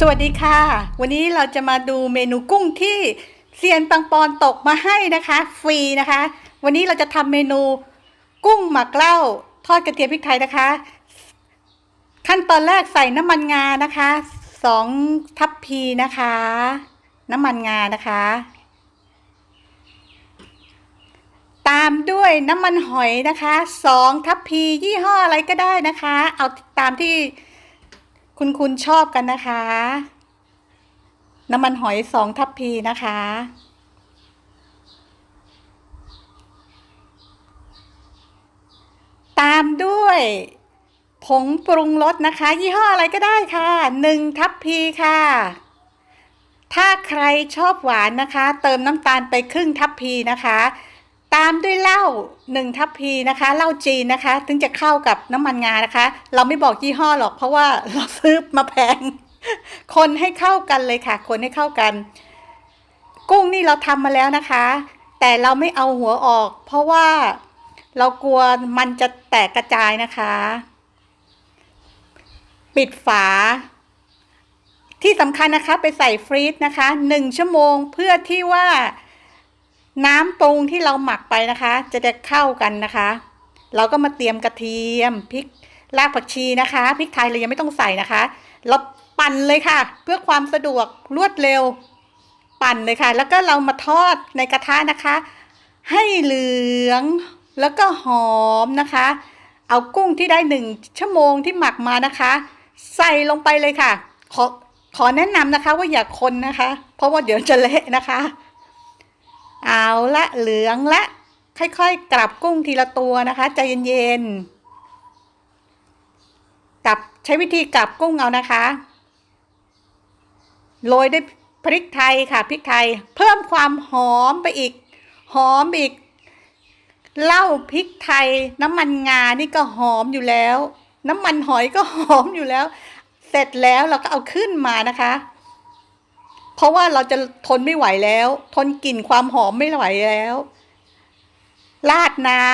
สวัสดีค่ะ วันนี้เราจะมาดูเมนูกุ้งที่เซียนปังปอนตกมาให้นะคะ ฟรีนะคะ วันนี้เราจะทำเมนูกุ้งหมักเหล้าทอดกระเทียมพริกไทยนะคะ ขั้นตอนแรกใส่น้ำมันงานะคะสองทัพพีนะคะ น้ำมันงานะคะ ตามด้วยน้ำมันหอยนะคะสองทัพพียี่ห้ออะไรก็ได้นะคะ เอาตามที่ คุณคุณชอบกันนะคะ น้ำมันหอยสองทัพพีนะคะ ตามด้วยผงปรุงรสนะคะ ยี่ห้ออะไรก็ได้ค่ะหนึ่งทัพพีค่ะ ถ้าใครชอบหวานนะคะ เติมน้ำตาลไปครึ่งทัพพีนะคะ ตามด้วยเหล้าหนึ่งทัพพีนะคะเหล้าจีนนะคะ ถึงจะเข้ากับน้ำมันงานะคะ เราไม่บอกยี่ห้อหรอกเพราะว่าเราซื้อมาแพง คนให้เข้ากันเลยค่ะ คนให้เข้ากัน กุ้งนี่เราทำมาแล้วนะคะ แต่เราไม่เอาหัวออก เพราะว่าเรากลัวมันจะแตกกระจายนะคะ ปิดฝา ที่สำคัญนะคะไปใส่ฟรีซนะคะหนึ่งชั่วโมงเพื่อที่ว่า น้ำปรุงที่เราหมักไปนะคะ จะได้เข้ากันนะคะ เราก็มาเตรียมกระเทียมพริกรากผักชีนะคะพริกไทยเรายังไม่ต้องใส่นะคะ เราปั่นเลยค่ะ เพื่อความสะดวกรวดเร็ว ปั่นเลยค่ะ แล้วก็เรามาทอดในกระทะนะคะ ให้เหลืองแล้วก็หอมนะคะ เอากุ้งที่ได้หนึ่งชั่วโมงที่หมักมานะคะ ใส่ลงไปเลยค่ะ ขอขอแนะนำนะคะว่าอย่าคนนะคะ เพราะว่าเดี๋ยวจะเละนะคะ เอาละเหลืองละ ค่อยๆ กลับกุ้งทีละตัวนะคะ ใจเย็นๆกลับใช้วิธีกลับกุ้งเอานะคะโรยด้วยพริกไทยค่ะพริกไทย เพิ่มความหอมไปอีก หอมอีกเหล้าพริกไทย น้ำมันงานี่ก็หอมอยู่แล้ว น้ำมันหอยก็หอมอยู่แล้ว เสร็จแล้วเราก็เอาขึ้นมานะคะ เพราะว่าเราจะทนไม่ไหวแล้ว ทนกลิ่นความหอมไม่ไหวแล้วราดน้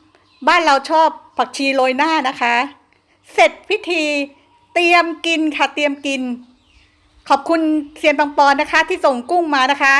ำบ้านเราชอบผักชีโรยหน้านะคะ เสร็จพิธีเตรียมกินค่ะเตรียมกิน ขอบคุณเซียนปังปอนนะคะ ที่ส่งกุ้งมานะคะ